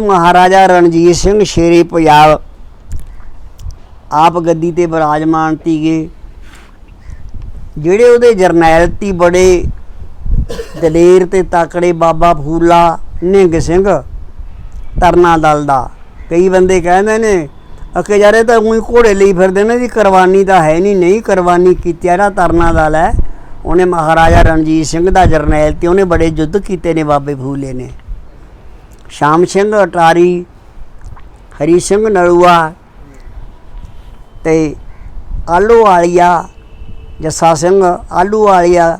ਮਹਾਰਾਜਾ ਰਣਜੀਤ ਸਿੰਘ ਸ਼ੇਰੇ ਪੰਜਾਬ ਆਪ ਗੱਦੀ ਤੇ ਬਿਰਾਜਮਾਨ ਤੀਗੇ ਜਿਹੜੇ ਉਹਦੇ ਜਰਨੈਲ ਤੀ ਬੜੇ ਦਲੇਰ ਤੇ ਤਾਕੜੇ ਬਾਬਾ ਫੂਲਾ ਨਿੰਗ ਸਿੰਘ ਤਰਨਾ ਦਲ ਦਾ। ਕਈ ਬੰਦੇ ਕਹਿੰਦੇ ਨੇ ਅਕੇ ਯਾਰ ਇਹ ਤਾਂ ਉਹੀ ਘੋੜੇ ਲਈ ਫਿਰਦੇ ਨੇ ਜੀ, ਕੁਰਬਾਨੀ ਤਾਂ ਹੈ ਨਹੀਂ ਨਹੀਂ ਕੁਰਬਾਨੀ ਕੀਤੀ ਆ ਨਾ ਤਰਨਾ ਦਲ ਹੈ। ਉਹਨੇ ਮਹਾਰਾਜਾ ਰਣਜੀਤ ਸਿੰਘ ਦਾ ਜਰਨੈਲ ਤੇ ਉਹਨੇ ਬੜੇ ਯੁੱਧ ਕੀਤੇ ਨੇ ਬਾਬੇ ਫੂਲੇ ਨੇ। ਸ਼ਾਮ ਸਿੰਘ ਅਟਾਰੀ, ਹਰੀ ਸਿੰਘ ਨਲੂਆ ਤੇ ਆਲੂ ਵਾਲੀਆ, ਜੱਸਾ ਸਿੰਘ ਆਲੂ ਵਾਲੀਆ,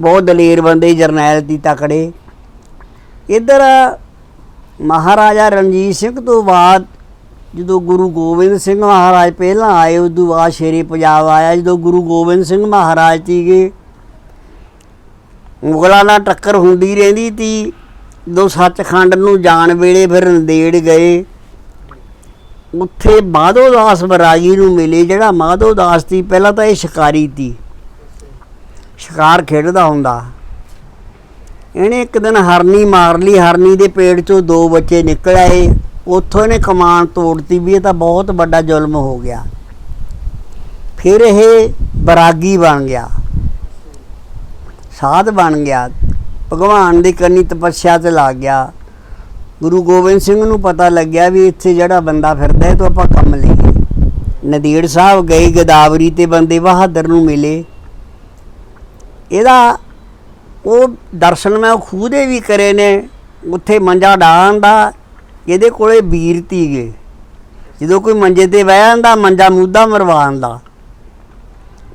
ਬਹੁਤ ਦਲੇਰ ਬੰਦੇ ਜਰਨੈਲ ਦੀ ਤਕੜੇ। ਇਧਰ ਮਹਾਰਾਜਾ ਰਣਜੀਤ ਸਿੰਘ ਤੋਂ ਬਾਅਦ ਜਦੋਂ ਗੁਰੂ ਗੋਬਿੰਦ ਸਿੰਘ ਮਹਾਰਾਜ ਪਹਿਲਾਂ ਆਏ, ਉਦੋਂ ਬਾਅਦ ਸ਼ੇਰੇ ਪੰਜਾਬ ਆਇਆ, ਜਦੋਂ ਗੁਰੂ ਗੋਬਿੰਦ ਸਿੰਘ ਮਹਾਰਾਜ ਸੀਗੇ, ਮੁਗਲਾਂ ਨਾਲ ਟੱਕਰ ਹੁੰਦੀ ਰਹਿੰਦੀ ਤੀ ਦੋ ਸੱਚਖੰਡ ਨੂੰ ਜਾਣ ਵੇਲੇ ਫਿਰ ਨੰਦੇੜ ਗਏ, ਉੱਥੇ ਮਾਧੋ ਦਾਸ ਬਰਾਗੀ ਨੂੰ ਮਿਲੇ, ਜਿਹੜਾ ਮਾਧੋ ਦਾਸ ਸੀ, ਪਹਿਲਾਂ ਤਾਂ ਇਹ ਸ਼ਿਕਾਰੀ ਸੀ। ਸ਼ਿਕਾਰ ਖੇਡਦਾ ਹੁੰਦਾ। ਇਹਨੇ ਇੱਕ ਦਿਨ ਹਰਨੀ ਮਾਰ ਲਈ, ਹਰਨੀ ਦੇ ਪੇਟ ਚੋਂ ਦੋ ਬੱਚੇ ਨਿਕਲ ਆਏ। ਉੱਥੋਂ ਇਹਨੇ ਕਮਾਨ ਤੋੜਤੀ ਵੀ, ਇਹ ਤਾਂ ਬਹੁਤ ਵੱਡਾ ਜ਼ੁਲਮ ਹੋ ਗਿਆ। ਫਿਰ ਇਹ ਬਰਾਗੀ ਬਣ ਗਿਆ। ਸਾਧ ਬਣ ਗਿਆ। ਭਗਵਾਨ ਦੀ ਕਰਨੀ ਤਪੱਸਿਆ ਤੇ ਲੱਗ ਗਿਆ। ਗੁਰੂ ਗੋਬਿੰਦ ਸਿੰਘ ਨੂੰ ਪਤਾ ਲੱਗਿਆ ਵੀ ਇੱਥੇ ਜਿਹੜਾ ਬੰਦਾ ਫਿਰਦਾ ਹੈ ਤੋਂ ਆਪਾਂ ਕੰਮ ਲਈਏ ਨਦੀੜ ਸਾਹਿਬ ਗਏ, ਗਦਾਵਰੀ ਤੇ ਬੰਦੇ ਬਹਾਦਰ ਨੂੰ ਮਿਲੇ। ਇਹਦਾ ਉਹ ਦਰਸ਼ਨ ਮੈਂ ਖੂਹ ਦੇ ਵੀ ਕਰੇ ਨੇ, ਉੱਥੇ ਮੰਜਾ ਡਾਣ ਦਾ, ਇਹਦੇ ਕੋਲੇ ਵੀਰ ਤੀਗੇ। ਜਦੋਂ ਕੋਈ ਮੰਜੇ ਤੇ ਬਹਿ ਜਾਂਦਾ, ਮੰਜਾ ਮੁੱਦਾ ਮਰਵਾਉਣ ਦਾ।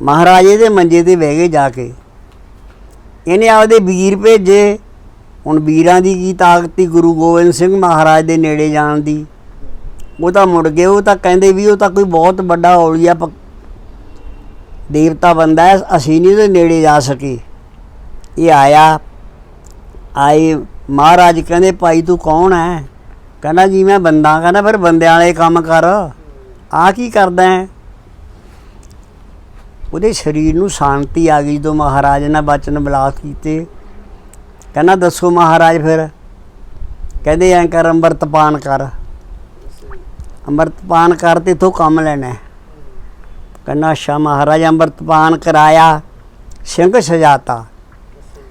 ਮਹਾਰਾਜੇ ਦੇ ਮੰਜੇ ਤੇ ਬਹਿ ਗਏ ਜਾ ਕੇ। ਇਹਨੇ ਆਪਦੇ ਵੀਰ ਭੇਜੇ। ਹੁਣ ਵੀਰਾਂ ਦੀ ਕੀ ਤਾਕਤੀ ਗੁਰੂ ਗੋਬਿੰਦ ਸਿੰਘ ਮਹਾਰਾਜ ਦੇ ਨੇੜੇ ਜਾਣ ਦੀ। ਉਹ ਤਾਂ ਮੁੜ ਗਏ, ਉਹ ਤਾਂ ਕਹਿੰਦੇ ਵੀ ਉਹ ਤਾਂ ਕੋਈ ਬਹੁਤ ਵੱਡਾ ਔਲੀਆ ਪ- ਦੇਵਤਾ ਬੰਦਾ ਹੈ, ਅਸੀਂ ਨਹੀਂ ਉਹਦੇ ਨੇੜੇ ਜਾ ਸਕੇ। ਇਹ ਆਇਆ, ਆਏ, ਮਹਾਰਾਜ ਕਹਿੰਦੇ, ਭਾਈ ਤੂੰ ਕੌਣ ਹੈ? ਕਹਿੰਦਾ, ਜੀ ਮੈਂ ਬੰਦਾ। ਕਹਿੰਦਾ, ਫਿਰ ਬੰਦਿਆਂ ਵਾਲੇ ਕੰਮ ਕਰ। ਆ ਕੀ ਕਰਦਾ ਹੈ? ਉਹਦੇ ਸਰੀਰ ਨੂੰ ਸ਼ਾਂਤੀ ਆ ਗਈ ਜਦੋਂ ਮਹਾਰਾਜ ਨੇ ਬਚਨ ਬਲਾਸ ਕੀਤੇ। ਕਹਿੰਦਾ, ਦੱਸੋ ਮਹਾਰਾਜ ਫਿਰ। ਕਹਿੰਦੇ, ਐਂ ਕਰ, ਅੰਮ੍ਰਿਤ ਪਾਨ ਕਰ। ਅੰਮ੍ਰਿਤ ਪਾਨ ਕਰ ਤੇ ਇਥੋਂ ਕੰਮ ਲੈਣਾ ਕਹਿੰਦਾ, ਅੱਛਾ ਮਹਾਰਾਜ, ਅੰਮ੍ਰਿਤ ਪਾਨ ਕਰਾਇਆ, ਸਿੰਘ ਸਜਾਤਾ।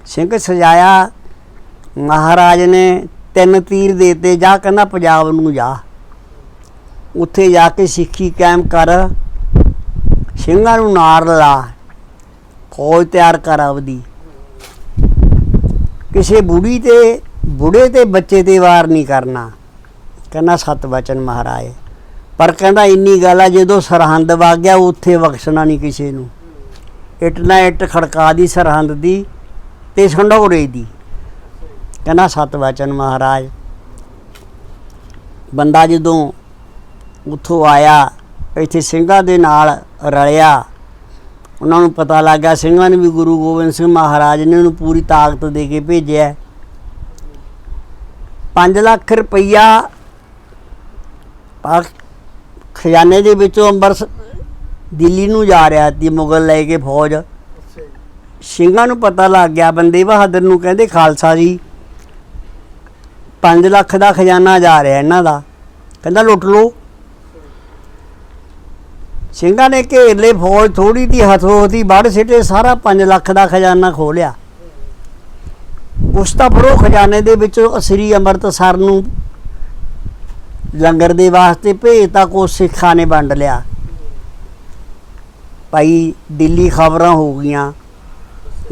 ਸਿੰਘ ਸਜਾਇਆ, ਮਹਾਰਾਜ ਨੇ ਤਿੰਨ ਤੀਰ ਦੇਤੇ, ਜਾ ਕਹਿੰਦਾ, ਪੰਜਾਬ ਨੂੰ ਜਾ। ਉੱਥੇ ਜਾ ਕੇ ਸਿੱਖੀ ਕਾਇਮ ਕਰ। ਸਿੰਘਾਂ ਨੂੰ ਨਾਰ ਲਾ ਫੌਜ ਤਿਆਰ ਕਰ ਆਪਦੀ ਕਿਸੇ ਬੁੜੀ ਤੇ ਬੁੜੇ ਤੇ ਬੱਚੇ ਤੇ ਵਾਰ ਨਹੀਂ ਕਰਨਾ ਕਹਿੰਦਾ ਸਤ ਵਚਨ ਮਹਾਰਾਜ ਪਰ ਕਹਿੰਦਾ ਇੰਨੀ ਗੱਲ ਆ ਜਦੋਂ ਸਰਹੰਦ ਵਗ ਗਿਆ ਉੱਥੇ ਬਖਸ਼ਣਾ ਨਹੀਂ ਕਿਸੇ ਨੂੰ ਇੱਟ ਨਾ ਇੱਟ ਖੜਕਾ ਦੀ ਸਰਹੰਦ ਦੀ ਤੇ ਸੰਡੋਰੇ ਦੀ ਕਹਿੰਦਾ ਸਤ ਵਚਨ ਮਹਾਰਾਜ ਬੰਦਾ ਜਦੋਂ ਉੱਥੋਂ ਆਇਆ ਇੱਥੇ ਸਿੰਘਾਂ ਦੇ ਨਾਲ ਰਲਿਆ। ਉਹਨਾਂ ਨੂੰ ਪਤਾ ਲੱਗਾ ਸਿੰਘਾਂ ਨੇ ਵੀ ਗੁਰੂ ਗੋਬਿੰਦ ਸਿੰਘ ਮਹਾਰਾਜ ਨੇ ਉਹਨੂੰ ਪੂਰੀ ਤਾਕਤ ਦੇ ਕੇ ਭੇਜਿਆ 5 ਲੱਖ ਰੁਪਈਆ ਪਾਕ ਖਜ਼ਾਨੇ ਦੇ ਵਿੱਚੋਂ ਅੰਬਰਸ ਦਿੱਲੀ ਨੂੰ ਜਾ ਰਿਹਾ ਸੀ, ਮੁਗਲ ਲੈ ਕੇ ਫੌਜ। ਸਿੰਘਾਂ ਨੂੰ ਪਤਾ ਲੱਗ ਗਿਆ, ਬੰਦੇ ਬਹਾਦਰ ਨੂੰ ਕਹਿੰਦੇ ਖਾਲਸਾ ਜੀ 5 ਲੱਖ ਦਾ ਖਜ਼ਾਨਾ ਜਾ ਰਿਹਾ ਇਹਨਾਂ ਦਾ। ਕਹਿੰਦਾ ਲੁੱਟ ਲਓ। ਸਿੰਘਾਂ ਨੇ ਘੇਰ ਲਏ ਫੌਜ ਥੋੜੀ ਦੀ ਹਥੋਹਤੀ ਵੱਢ ਸਿੱਟੇ, ਸਾਰਾ 5 ਲੱਖ ਦਾ ਖਜ਼ਾਨਾ ਖੋਲਿਆ ਉਸ ਤਾਂ ਫਰੋ ਖਜ਼ਾਨੇ ਦੇ ਵਿੱਚੋਂ ਸ੍ਰੀ ਅੰਮ੍ਰਿਤਸਰ ਨੂੰ ਲੰਗਰ ਦੇ ਵਾਸਤੇ ਭੇਜਤਾ ਕੋ ਸਿੱਖਾਂ ਨੇ ਵੰਡ ਲਿਆ। ਭਾਈ ਦਿੱਲੀ ਖਬਰਾਂ ਹੋ ਗਈਆਂ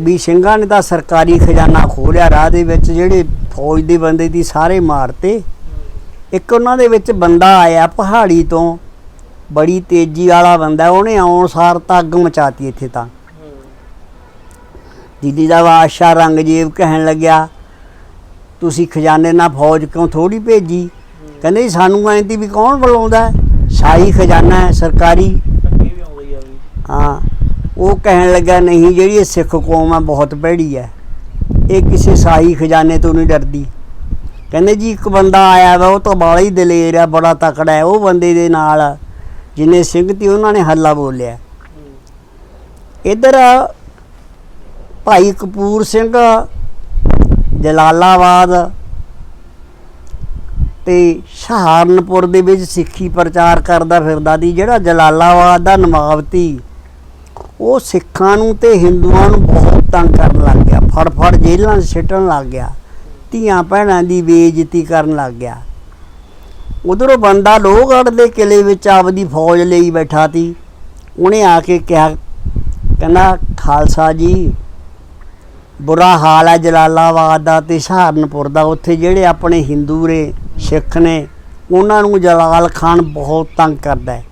ਵੀ ਸਿੰਘਾਂ ਨੇ ਤਾਂ ਸਰਕਾਰੀ ਖਜ਼ਾਨਾ ਖੋਲਿਆ ਰਾਹ ਦੇ ਵਿੱਚ ਜਿਹੜੇ ਫੌਜ ਦੇ ਬੰਦੇ ਦੀ ਸਾਰੇ ਮਾਰਤੇ ਇੱਕ ਉਹਨਾਂ ਦੇ ਵਿੱਚ ਬੰਦਾ ਆਇਆ ਪਹਾੜੀ ਤੋਂ ਬੜੀ ਤੇਜ਼ੀ ਵਾਲਾ ਬੰਦਾ, ਉਹਨੇ ਆਉਣ ਸਾਰ ਤਾਂ ਅੱਗ ਮਚਾਤੀ ਇੱਥੇ ਤਾਂ। ਦਿੱਲੀ ਦਾ ਬਾਦਸ਼ਾਹ ਰੰਗਜੀਤ ਕਹਿਣ ਲੱਗਿਆ, ਤੁਸੀਂ ਖਜ਼ਾਨੇ ਨਾਲ ਫੌਜ ਕਿਉਂ ਥੋੜੀ ਭੇਜੀ? ਕਹਿੰਦੇ ਜੀ, ਸਾਨੂੰ ਐਂ ਤੀ ਵੀ ਕੌਣ ਬੁਲਾਉਂਦਾ ਸ਼ਾਹੀ ਖਜ਼ਾਨਾ ਹੈ, ਸਰਕਾਰੀ। ਹਾਂ, ਉਹ ਕਹਿਣ ਲੱਗਾ ਨਹੀਂ, ਜਿਹੜੀ ਇਹ ਸਿੱਖ ਕੌਮ ਹੈ, ਬਹੁਤ ਭੈੜੀ ਹੈ। ਇਹ ਕਿਸੇ ਸ਼ਾਹੀ ਖਜ਼ਾਨੇ ਤੋਂ ਨਹੀਂ ਡਰਦੀ। ਕਹਿੰਦੇ ਜੀ, ਇੱਕ ਬੰਦਾ ਆਇਆ ਵਾ, ਉਹ ਤਾਂ ਬਾਲਾ ਹੀ ਦਲੇਰ ਆ, ਬੜਾ ਤਕੜਾ ਹੈ, ਉਹ ਬੰਦੇ ਦੇ ਨਾਲ ਜਿਨੇ ਸਿੰਘ ਤੀ ਉਹਨਾਂ ਨੇ ਹੱਲਾ ਬੋਲਿਆ। ਇੱਧਰ ਭਾਈ ਕਪੂਰ ਸਿੰਘ, ਜਲਾਲਾਬਾਦ ਤੇ ਸਹਾਰਨਪੁਰ ਦੇ ਵਿੱਚ ਸਿੱਖੀ ਪ੍ਰਚਾਰ ਕਰਦਾ ਫਿਰਦਾ ਸੀ, ਜਿਹੜਾ ਜਲਾਲਾਬਾਦ ਦਾ ਨਵਾਬ ਸੀ ਉਹ ਸਿੱਖਾਂ ਨੂੰ ਤੇ ਹਿੰਦੂਆਂ ਨੂੰ ਬਹੁਤ ਤੰਗ ਕਰਨ ਲੱਗ ਗਿਆ। ਫੜ ਫੜ ਜੇਲ੍ਹਾਂ 'ਚ ਸਿੱਟਣ ਲੱਗ ਗਿਆ। ਧੀਆਂ ਭੈਣਾਂ ਦੀ ਬੇਇੱਜ਼ਤੀ ਕਰਨ ਲੱਗ ਗਿਆ। ਉਧਰੋਂ ਬੰਦਾ ਲੋਹਗੜ੍ਹ ਦੇ ਕਿਲੇ ਵਿੱਚ ਆਪਦੀ ਫੌਜ ਲਈ ਬੈਠਾ ਸੀ ਉਹਨੇ ਆ ਕੇ ਕਿਹਾ, ਕਹਿੰਦਾ, ਖਾਲਸਾ ਜੀ, ਬੁਰਾ ਹਾਲ ਹੈ ਜਲਾਲਾਬਾਦ ਦਾ ਤੇ ਸਹਾਰਨਪੁਰ ਦਾ। ਉੱਥੇ ਜਿਹੜੇ ਆਪਣੇ ਹਿੰਦੂ ਰੇ ਸਿੱਖ ਨੇ, ਉਹਨਾਂ ਨੂੰ ਜਲਾਲ ਖਾਨ ਬਹੁਤ ਤੰਗ ਕਰਦਾ ਹੈ।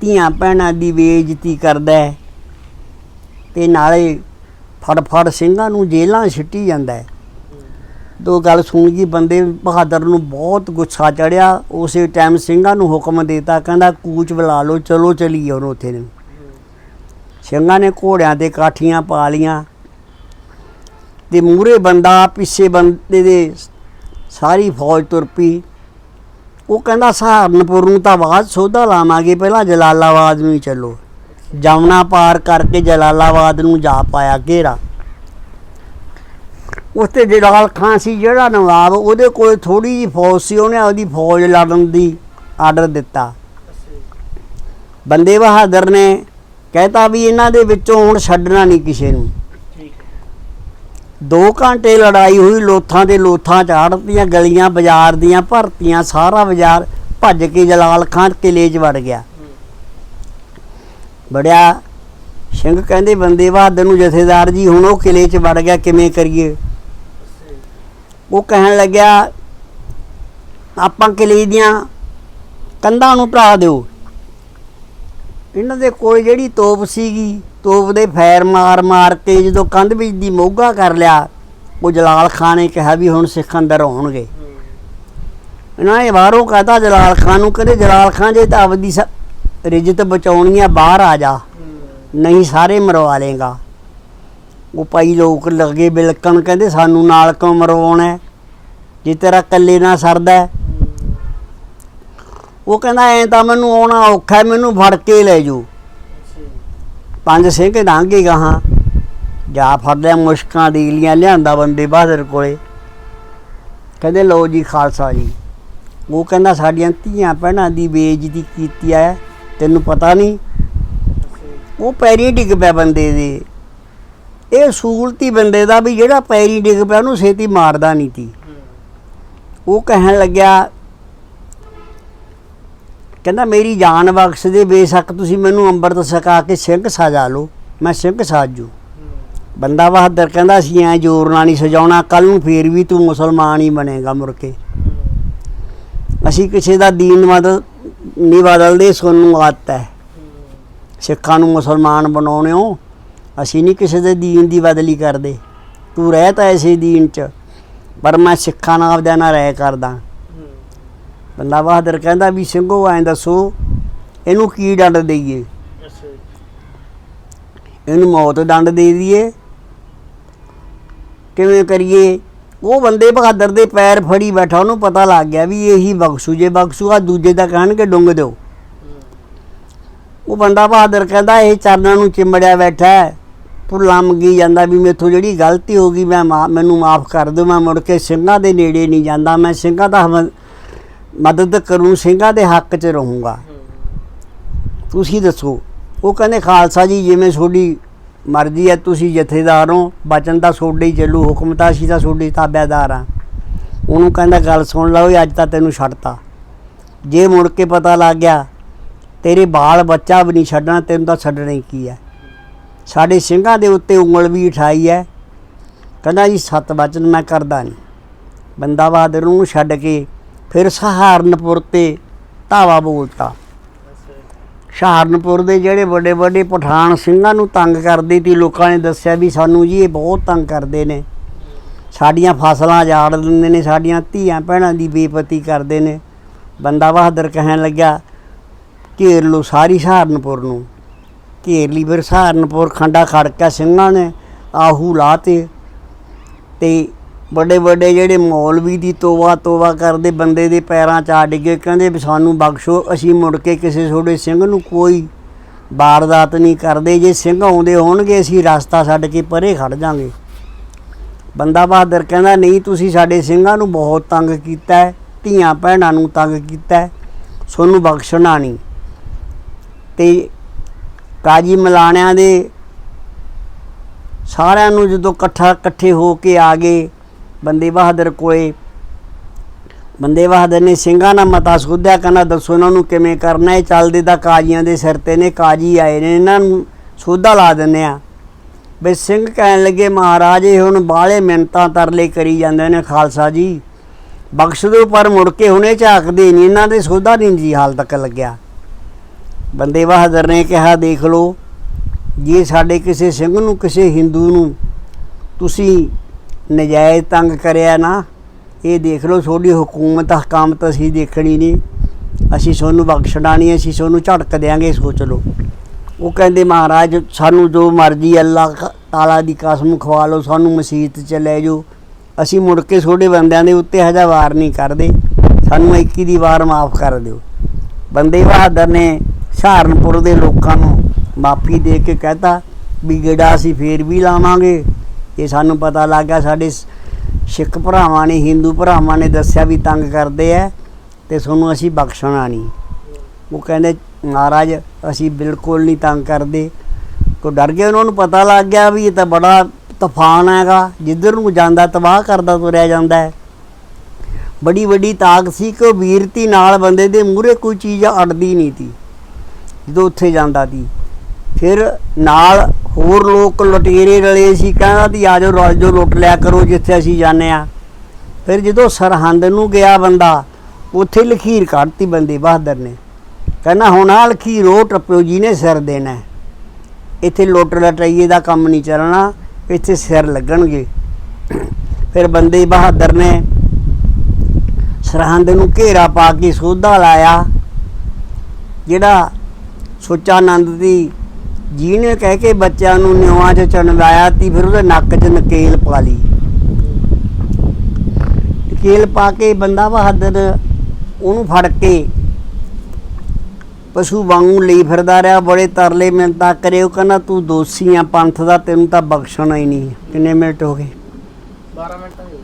ਧੀਆਂ ਭੈਣਾਂ ਦੀ ਬੇਇੱਜ਼ਤੀ ਕਰਦਾ ਹੈ ਤੇ ਨਾਲੇ ਫੜ ਫੜ ਸਿੰਘਾਂ ਨੂੰ ਜੇਲ੍ਹਾਂ ਛਿੱਟੀ ਜਾਂਦਾ ਹੈ। ਦੋ ਗੱਲ ਸੁਣ ਗਈ, ਬੰਦੇ ਬਹਾਦਰ ਨੂੰ ਬਹੁਤ ਗੁੱਸਾ ਚੜਿਆ। ਉਸੇ ਟਾਈਮ ਸਿੰਘਾਂ ਨੂੰ ਹੁਕਮ ਦਿੱਤਾ, ਕਹਿੰਦਾ ਕੂਚ ਬੁਲਾ ਲਓ, ਚਲੋ ਚਲੀਏ ਉਹਨੂੰ ਉੱਥੇ। ਨੂੰ ਸਿੰਘਾਂ ਨੇ ਘੋੜਿਆਂ ਤੇ ਕਾਠੀਆਂ ਪਾ ਲੀਆਂ ਤੇ ਮੂਰੇ ਬੰਦਾ, ਪਿੱਛੇ ਬੰਦੇ ਦੇ ਸਾਰੀ ਫੌਜ ਤੁਰ ਪਈ। ਉਹ ਕਹਿੰਦਾ, ਸਹਾਰਨਪੁਰ ਨੂੰ ਤਾਂ ਬਾਅਦ ਸੋਧਾ ਲਾਵਾਂਗੇ, ਪਹਿਲਾਂ ਜਲਾਲਾਬਾਦ ਨੂੰ ਹੀ ਚੱਲੋ। ਜਮਨਾ ਪਾਰ ਕਰਕੇ ਜਲਾਲਾਬਾਦ ਨੂੰ ਜਾ ਪਾਇਆ ਘੇਰਾ। ਉੱਥੇ ਜਲਾਲ ਖਾਂ ਸੀ ਜਿਹੜਾ ਨਵਾਬ, ਉਹਦੇ ਕੋਲ ਥੋੜੀ ਜੀ ਫੌਜ ਸੀ, ਉਹਨੇ ਉਹਦੀ ਫੌਜ ਲੜਨ ਦੀ ਆਰਡਰ ਦਿੱਤਾ। ਬੰਦੇ ਬਹਾਦਰ ਨੇ ਕਹਿਤਾ ਵੀ ਇਹਨਾਂ ਦੇ ਵਿੱਚੋਂ ਹੁਣ ਛੱਡਣਾ ਨਹੀਂ ਕਿਸੇ ਨੂੰ। ਦੋ ਘੰਟੇ ਲੜਾਈ ਹੋਈ, ਲੋਥਾਂ ਦੇ ਲੋਥਾਂ ਚਾੜਤੀਆਂ, ਗਲੀਆਂ ਬਾਜ਼ਾਰ ਦੀਆਂ ਭਰਤੀਆਂ, ਸਾਰਾ ਬਾਜ਼ਾਰ ਭੱਜ ਕੇ ਜਲਾਲ ਖਾਨ ਕਿਲੇ 'ਚ ਵੜ ਗਿਆ। ਬੜਿਆ ਸਿੰਘ ਕਹਿੰਦੇ, ਬੰਦੇ ਬਹਾਦਰ ਨੂੰ ਜਥੇਦਾਰ ਜੀ, ਹੁਣ ਉਹ ਕਿਲੇ 'ਚ ਵੜ ਗਿਆ, ਕਿਵੇਂ ਕਰੀਏ? ਉਹ ਕਹਿਣ ਲੱਗਿਆ, ਆਪਾਂ ਕਿਲੇ ਦੀਆਂ ਕੰਧਾਂ ਨੂੰ ਢਾ ਦਿਓ। ਇਹਨਾਂ ਦੇ ਕੋਲ ਜਿਹੜੀ ਤੋਪ ਸੀਗੀ, ਤੋਪ ਦੇ ਫੈਰ ਮਾਰ ਮਾਰ ਕੇ ਜਦੋਂ ਕੰਧ ਵਿੱਚ ਦੀ ਮੋਗਾ ਕਰ ਲਿਆ, ਉਹ ਜਲਾਲ ਖਾਨ ਨੇ ਕਿਹਾ ਵੀ ਹੁਣ ਸਿੱਖ ਅੰਦਰ ਆਉਣਗੇ। ਇਹਨਾਂ ਨੇ ਬਾਹਰੋਂ ਕਹਤਾ, ਜਲਾਲ ਖਾਨ ਨੂੰ ਕਹਿੰਦੇ, ਜਲਾਲ ਖਾਨ ਜੇ ਤਾਂ ਆਪਦੀ ਸ- ਰਿਜਤ ਬਚਾਉਣੀ ਆ, ਬਾਹਰ ਆ ਜਾ। ਨਹੀਂ, ਸਾਰੇ ਮਰਵਾ ਲੇਗਾ ਉਹ ਪਾਈ ਲੋਕ ਲੱਗੇ ਬਿਲਕਣ, ਕਹਿੰਦੇ ਸਾਨੂੰ ਨਾਲ ਕਿਉਂ ਮਰਵਾਉਣਾ ਜੇ ਤੇਰਾ ਇਕੱਲੇ ਨਾ ਸਰਦਾ ਉਹ ਕਹਿੰਦਾ, ਐ ਤਾਂ ਮੈਨੂੰ ਆਉਣਾ ਔਖਾ ਮੈਨੂੰ ਫੜ ਕੇ ਲੈ ਜਾਓ। ਪੰਜ ਸਿੰਘ ਡਾਂਗੇ ਗਾਹਾਂ। ਜਾ ਫੜ ਲਿਆ ਮੁਸ਼ਕਾਂ ਦੀਲੀਆਂ ਲਿਆਂਦਾ ਬੰਦੇ ਬਹਾਦਰ ਕੋਲੇ। ਕਹਿੰਦੇ, ਲਓ ਜੀ, ਖਾਲਸਾ ਜੀ। ਉਹ ਕਹਿੰਦਾ, ਸਾਡੀਆਂ ਧੀਆਂ ਭੈਣਾਂ ਦੀ ਬੇਇੱਜ਼ਤੀ ਕੀਤੀ ਐ ਤੈਨੂੰ ਪਤਾ ਨਹੀਂ? ਉਹ ਪੈਰੀ ਡਿੱਗ ਪਿਆ ਬੰਦੇ ਦੇ। ਇਹ ਸੂਲਤੀ ਬੰਦੇ ਦਾ ਵੀ ਜਿਹੜਾ ਪੈਰੀ ਡਿੱਗ ਪਿਆ, ਉਹਨੂੰ ਛੇਤੀ ਮਾਰਦਾ ਨਹੀਂ ਤੀ ਉਹ ਕਹਿਣ ਲੱਗਿਆ, ਕਹਿੰਦਾ, ਮੇਰੀ ਜਾਨ ਬਖਸ਼ ਦੇ, ਬੇਸ਼ੱਕ ਤੁਸੀਂ ਮੈਨੂੰ ਅੰਮ੍ਰਿਤ ਛਕਾ ਕੇ ਸਿੰਘ ਸਜਾ ਲਓ, ਮੈਂ ਸਿੰਘ ਸਾਜੂ। ਬੰਦਾ ਬਹਾਦਰ ਕਹਿੰਦਾ, ਅਸੀਂ ਐ ਜ਼ੋਰ ਨਾਲ ਨਹੀਂ ਸਜਾਉਣਾ ਕੱਲ ਨੂੰ ਫੇਰ ਵੀ ਤੂੰ ਮੁਸਲਮਾਨ ਹੀ ਬਣੇਗਾ ਮੁੜ ਕੇ ਅਸੀਂ ਕਿਸੇ ਦਾ ਦੀਨ ਬਦਲ ਨਹੀਂ ਬਦਲਦੇ ਸੋਨੂੰ ਆਦਤ ਹੈ। ਸਿੱਖਾਂ ਨੂੰ ਮੁਸਲਮਾਨ ਬਣਾਉਣਿਓ ਅਸੀਂ ਨਹੀਂ ਕਿਸੇ ਦੇ ਦੀਨ ਦੀ ਬਦਲੀ ਕਰਦੇ। ਤੂੰ ਰਹਿ ਤਾਂ ਐਸੇ ਦੀਨ 'ਚ ਪਰ ਮੈਂ ਸਿੱਖਾਂ ਨਾਲ ਆਪਦਾ ਨਾਲ ਰਹਿ ਕਰਦਾ। ਬੰਦਾ ਬਹਾਦਰ ਕਹਿੰਦਾ ਵੀ ਸਿੰਘੋ ਐਂ ਦੱਸੋ ਇਹਨੂੰ ਕੀ ਦੰਡ ਦੇਈਏ? ਇਹਨੂੰ ਮੌਤ ਦੰਡ ਦੇ ਦਈਏ। ਕਿਵੇਂ ਕਰੀਏ? ਉਹ ਬੰਦੇ ਬਹਾਦਰ ਦੇ ਪੈਰ ਫੜੀ ਬੈਠਾ ਉਹਨੂੰ ਪਤਾ ਲੱਗ ਗਿਆ ਵੀ ਇਹੀ ਬਖਸ਼ੂ ਜੇ ਬਖਸ਼ੂ ਆ ਦੂਜੇ ਦਾ ਕਹਿਣਗੇ ਡੁੰਗ ਦਿਓ। ਉਹ ਬੰਦਾ ਬਹਾਦਰ ਕਹਿੰਦਾ ਇਹ ਚਰਨਾਂ ਨੂੰ ਚਿੰਬੜਿਆ ਬੈਠਾ ਹੈ। ਭੁੱਲਾਂ ਮੰਗੀ ਜਾਂਦਾ ਵੀ ਮੇਥੋਂ ਜਿਹੜੀ ਗਲਤੀ ਹੋ ਗਈ, ਮੈਂ ਮਾ- ਮੈਨੂੰ ਮਾਫ ਕਰ ਦਿਓ, ਮੈਂ ਮੁੜ ਕੇ ਸਿੰਘਾਂ ਦੇ ਨੇੜੇ ਨਹੀਂ ਜਾਂਦਾ। ਮੈਂ ਸਿੰਘਾਂ ਦਾ ਮਦਦ ਕਰੂੰ, ਸਿੰਘਾਂ ਦੇ ਹੱਕ 'ਚ ਰਹੂੰਗਾ। ਤੁਸੀਂ ਦੱਸੋ, ਉਹ ਕਹਿੰਦੇ, ਖਾਲਸਾ ਜੀ, ਜਿਵੇਂ ਤੁਹਾਡੀ ਮਰਜ਼ੀ ਹੈ, ਤੁਸੀਂ ਜਥੇਦਾਰ ਹੋ, ਬਚਨ ਦਾ ਤੁਹਾਡੇ ਹੀ ਚੱਲੂ ਹੁਕਮ ਤਾਂ ਅਸੀਂ ਤਾਂ ਤੁਹਾਡੇ ਤਾਬੇਦਾਰ ਆ ਉਹਨੂੰ ਕਹਿੰਦਾ, ਗੱਲ ਸੁਣ ਲਓ ਅੱਜ ਤਾਂ ਤੈਨੂੰ ਛੱਡਤਾ। ਜੇ ਮੁੜ ਕੇ ਪਤਾ ਲੱਗ ਗਿਆ, ਤੇਰੇ ਬਾਲ ਬੱਚਾ ਵੀ ਨਹੀਂ ਛੱਡਣਾ, ਤੈਨੂੰ ਤਾਂ ਛੱਡਣਾ ਹੀ ਕੀ ਹੈ? ਸਾਡੇ ਸਿੰਘਾਂ ਦੇ ਉੱਤੇ ਉਂਗਲ ਵੀ ਉਠਾਈ ਹੈ। ਕਹਿੰਦਾ ਜੀ ਸਤ ਵਚਨ ਮੈਂ ਕਰਦਾ ਨਹੀਂ। ਬੰਦਾ ਬਹਾਦਰ ਨੂੰ ਛੱਡ ਕੇ ਫਿਰ ਸਹਾਰਨਪੁਰ ਤੇ ਧਾਵਾ ਬੋਲਤਾ। ਸਹਾਰਨਪੁਰ ਦੇ ਜਿਹੜੇ ਵੱਡੇ ਵੱਡੇ ਪਠਾਨ ਸਿੰਘਾਂ ਨੂੰ ਤੰਗ ਕਰਦੇ ਸੀ ਲੋਕਾਂ ਨੇ ਦੱਸਿਆ ਵੀ ਸਾਨੂੰ ਜੀ ਇਹ ਬਹੁਤ ਤੰਗ ਕਰਦੇ ਨੇ। ਸਾਡੀਆਂ ਫਸਲਾਂ ਜਾੜ ਦਿੰਦੇ ਨੇ, ਸਾਡੀਆਂ ਧੀਆਂ ਭੈਣਾਂ ਦੀ ਬੇਪਤੀ ਕਰਦੇ ਨੇ। ਬੰਦਾ ਬਹਾਦਰ ਕਹਿਣ ਲੱਗਿਆ, ਘੇਰ ਲਓ ਸਾਰੀ ਸਹਾਰਨਪੁਰ ਨੂੰ। ਘੇਰ ਲਈ ਫਿਰ ਸਹਾਰਨਪੁਰ ਖੰਡਾ ਖੜਕਾ ਸਿੰਘਾਂ ਨੇ ਆਹੂ ਲਾਤੇ ਤੇ ਵੱਡੇ ਵੱਡੇ ਜਿਹੜੇ ਮੌਲਵੀ ਦੀ ਤੋਬਾ ਤੋਬਾ ਕਰਦੇ ਬੰਦੇ ਦੇ ਪੈਰਾਂ 'ਚ ਆ ਡਿੱਗੇ, ਕਹਿੰਦੇ ਵੀ ਸਾਨੂੰ ਬਖਸ਼ੋ, ਅਸੀਂ ਮੁੜ ਕੇ ਕਿਸੇ ਛੋੜੇ ਸਿੰਘ ਨੂੰ ਕੋਈ ਵਾਰਦਾਤ ਨਹੀਂ ਕਰਦੇ, ਜੇ ਸਿੰਘ ਆਉਂਦੇ ਹੋਣਗੇ, ਅਸੀਂ ਰਸਤਾ ਛੱਡ ਕੇ ਪਰੇ ਖੜ ਜਾਾਂਗੇ। ਬੰਦਾ ਬਹਾਦਰ ਕਹਿੰਦਾ, ਨਹੀਂ, ਤੁਸੀਂ ਸਾਡੇ ਸਿੰਘਾਂ ਨੂੰ ਬਹੁਤ ਤੰਗ ਕੀਤਾ ਹੈ, ਧੀਆਂ ਭੈਣਾਂ ਨੂੰ ਤੰਗ ਕੀਤਾ ਹੈ ਸੋਨੂੰ ਬਖਸ਼ਣਾ ਨਹੀਂ। ਤੇ ਕਾਜੀ ਮਲਾਣਿਆਂ ਦੇ ਸਾਰਿਆਂ ਨੂੰ ਜਦੋਂ ਇਕੱਠਾ ਇਕੱਠੇ ਹੋ ਕੇ ਆ ਗਏ, ਬੰਦੇ ਬਹਾਦਰ ਕੋਲੇ, ਬੰਦੇ ਬਹਾਦਰ ਨੇ ਸਿੰਘਾਂ ਨਾਲ ਮਤਾ ਸੋਧਿਆ, ਕਹਿੰਦਾ ਦੱਸੋ ਇਹਨਾਂ ਨੂੰ ਕਿਵੇਂ ਕਰਨਾ ਹੈ, ਚੱਲਦੇ ਤਾਂ ਕਾਜੀਆਂ ਦੇ ਸਿਰ ਤੇ ਨੇ, ਕਾਜੀ ਆਏ ਨੇ, ਇਹਨਾਂ ਨੂੰ ਸੋਧਾ ਲਾ ਦਿੰਨੇ ਆ ਬਈ ਸਿੰਘ ਕਹਿਣ ਲੱਗੇ, ਮਹਾਰਾਜ, ਇਹ ਹੁਣ ਬਾਹਲੇ ਮਿੰਤਾਂ ਤਰਲੇ ਕਰੀ ਜਾਂਦੇ ਨੇ, ਖਾਲਸਾ ਜੀ। ਬਖਸ਼ ਦਿਓ, ਪਰ ਮੁੜ ਕੇ ਹੁਣੇ ਝਾਕਦੇ ਨਹੀਂ, ਇਹਨਾਂ ਦੇ ਸੋਧਾ ਨਹੀਂ ਜੀ ਹਾਲ ਤੱਕ ਲੱਗਿਆ। ਬੰਦੇ ਬਹਾਦਰ ਨੇ ਕਿਹਾ ਦੇਖ ਲਓ। ਜੇ ਸਾਡੇ ਕਿਸੇ ਸਿੰਘ ਨੂੰ, ਕਿਸੇ ਹਿੰਦੂ ਨੂੰ ਤੁਸੀਂ ਨਜਾਇਜ਼ ਤੰਗ ਕਰਿਆ ਨਾ, ਇਹ ਦੇਖ ਲਓ, ਤੁਹਾਡੀ ਹਕੂਮਤ, ਹਕਾਮਤ ਅਸੀਂ ਦੇਖਣੀ ਨਹੀਂ। ਅਸੀਂ ਤੁਹਾਨੂੰ ਬਖਸ਼ਣਾ ਨਹੀਂ, ਅਸੀਂ ਤੁਹਾਨੂੰ ਝਟਕ ਦਿਆਂਗੇ, ਸੋਚ ਲਓ। ਉਹ ਕਹਿੰਦੇ, ਮਹਾਰਾਜ, ਸਾਨੂੰ ਜੋ ਮਰਜ਼ੀ ਅੱਲਾਹ ਤਾਲਾ ਦੀ ਕਸਮ ਖਵਾ ਲਓ, ਸਾਨੂੰ ਮਸਜਿਦ ਚ ਲੈ ਜਾਓ। ਅਸੀਂ ਮੁੜ ਕੇ ਤੁਹਾਡੇ ਬੰਦਿਆਂ ਦੇ ਉੱਤੇ ਹਜਾ ਵਾਰ ਨਹੀਂ ਕਰਦੇ। ਸਾਨੂੰ 21 ਦੀ ਵਾਰ ਮਾਫ ਕਰ ਦਿਓ। ਬੰਦੇ ਬਹਾਦਰ ਨੇ ਸਹਾਰਨਪੁਰ ਦੇ ਲੋਕਾਂ ਨੂੰ ਮਾਫੀ ਦੇ ਕੇ ਕਹਤਾ ਵੀ ਗੇੜਾ ਅਸੀਂ ਫੇਰ ਵੀ ਲਾਵਾਂਗੇ। ਇਹ ਸਾਨੂੰ ਪਤਾ ਲੱਗ ਗਿਆ, ਸਾਡੇ ਸ- ਸਿੱਖ ਭਰਾਵਾਂ ਨੇ, ਹਿੰਦੂ ਭਰਾਵਾਂ ਨੇ ਦੱਸਿਆ ਵੀ ਤੰਗ ਕਰਦੇ ਐ ਤੇ ਤੁਹਾਨੂੰ ਅਸੀਂ ਬਖਸ਼ਣਾ ਨਹੀਂ। ਉਹ ਕਹਿੰਦੇ, ਮਹਾਰਾਜ, ਅਸੀਂ ਬਿਲਕੁਲ ਨਹੀਂ ਤੰਗ ਕਰਦੇ। ਕੋ ਡਰ ਗਏ ਉਹਨਾਂ ਨੂੰ ਪਤਾ ਲੱਗ ਗਿਆ ਵੀ ਇਹ ਤਾਂ ਬੜਾ ਤੂਫਾਨ ਹੈਗਾ, ਜਿੱਧਰ ਨੂੰ ਜਾਂਦਾ ਤਬਾਹ ਕਰਦਾ, ਤੁਰਿਆ ਜਾਂਦਾ ਹੈ ਬੜੀ ਵੱਡੀ ਤਾਕਤ ਸੀ ਕਿ ਵੀਰਤੀ ਨਾਲ ਬੰਦੇ ਦੇ ਮੂਹਰੇ ਕੋਈ ਚੀਜ਼ ਅੜਦੀ ਨਹੀਂ ਤੀ ਜਦੋਂ ਉੱਥੇ ਜਾਂਦਾ ਸੀ। ਫਿਰ ਨਾਲ ਹੋਰ ਲੋਕ ਲੁਟੇਰੇ ਰਲੇ ਸੀ, ਕਹਿੰਦਾ ਵੀ ਆ ਜਾਓ, ਰਲ ਜੋ, ਲੁੱਟ ਲਿਆ ਕਰੋ, ਜਿੱਥੇ ਅਸੀਂ ਜਾਂਦੇ ਆ ਫਿਰ ਜਦੋਂ ਸਰਹੰਦ ਨੂੰ ਗਿਆ ਬੰਦਾ, ਉੱਥੇ ਲਖੀਰ ਕੱਢਤੀ ਬੰਦੇ ਬਹਾਦਰ ਨੇ। ਕਹਿੰਦਾ, ਹੁਣ ਆ ਲਖੀਰ, ਉਹ ਟੱਪਿਓ ਜੀ ਨੇ ਸਿਰ ਦੇਣਾ ਇੱਥੇ ਲੁੱਟ ਲਟਾਈਏ ਦਾ ਕੰਮ ਨਹੀਂ ਚੱਲਣਾ, ਇੱਥੇ ਸਿਰ ਲੱਗਣਗੇ। ਫਿਰ ਬੰਦੇ ਬਹਾਦਰ ਨੇ ਸਰਹੰਦ ਨੂੰ ਘੇਰਾ ਪਾ ਕੇ ਸੋਧਾ ਲਾਇਆ, ਜਿਹੜਾ ਸੁੱਚਾਨੰਦ ਦੀ ਜਿਹਨੇ ਕਹਿ ਕੇ ਬੱਚਿਆਂ ਨੂੰ ਨਿਉਆਂ 'ਚ ਚਣਵਾਇਆ ਤੀ ਫਿਰ ਉਹਦੇ ਨੱਕ 'ਚ ਨਕੇਲ ਪਾ ਲਈ। ਨਕੇਲ ਪਾ ਕੇ ਬੰਦਾ ਬਹਾਦਰ ਉਹਨੂੰ ਫੜ ਕੇ ਪਸ਼ੂ ਵਾਂਗੂ ਲਈ ਫਿਰਦਾ ਰਿਹਾ ਬੜੇ ਤਰਲੇ ਮਿੰਤਾ ਕਰੇ। ਉਹ ਕਹਿੰਦਾ ਤੂੰ ਦੋਸ਼ੀ ਆ ਪੰਥ ਦਾ ਤੈਨੂੰ ਤਾਂ ਬਖਸ਼ਣਾ ਹੀ ਨਹੀਂ। ਕਿੰਨੇ ਮਿੰਟ ਹੋ ਗਏ? 12 ਮਿੰਟ ਹੋ ਗਏ।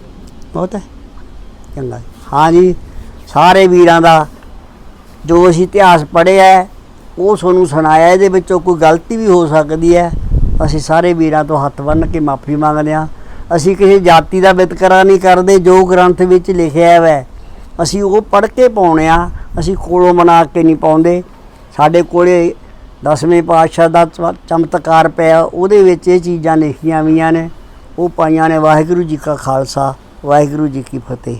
ਬਹੁਤ ਹੈ। ਚੰਗਾ। ਹਾਂ ਜੀ ਸਾਰੇ ਵੀਰਾਂ ਦਾ ਜੋ ਅਸੀਂ ਇਤਿਹਾਸ ਪੜ੍ਹਿਆ ਹੈ, ਉਹ ਤੁਹਾਨੂੰ ਸੁਣਾਇਆ, ਇਹਦੇ ਵਿੱਚੋਂ ਕੋਈ ਗਲਤੀ ਵੀ ਹੋ ਸਕਦੀ ਹੈ? ਅਸੀਂ ਸਾਰੇ ਵੀਰਾਂ ਤੋਂ ਹੱਥ ਬੰਨ੍ਹ ਕੇ ਮਾਫੀ ਮੰਗਦੇ ਹਾਂ। ਅਸੀਂ ਕਿਸੇ ਜਾਤੀ ਦਾ ਵਿਤਕਰਾ ਨਹੀਂ ਕਰਦੇ, ਜੋ ਗ੍ਰੰਥ ਵਿੱਚ ਲਿਖਿਆ ਹੈ ਅਸੀਂ ਉਹ ਪੜ੍ਹ ਕੇ ਪਾਉਣੇ ਆ ਅਸੀਂ ਕੋਲੋਂ ਬਣਾ ਕੇ ਨਹੀਂ ਪਾਉਂਦੇ। ਸਾਡੇ ਕੋਲੇ ਦਸਵੇਂ ਪਾਤਸ਼ਾਹ ਦਾ ਚਮਤਕਾਰ ਪਿਆ, ਉਹਦੇ ਵਿੱਚ ਇਹ ਚੀਜ਼ਾਂ ਲਿਖੀਆਂ ਹੋਈਆਂ ਨੇ। ਉਹ ਪਾਈਆਂ ਨੇ ਵਾਹਿਗੁਰੂ ਜੀ ਕਾ ਖਾਲਸਾ, ਵਾਹਿਗੁਰੂ ਜੀ ਕੀ ਫਤਿਹ।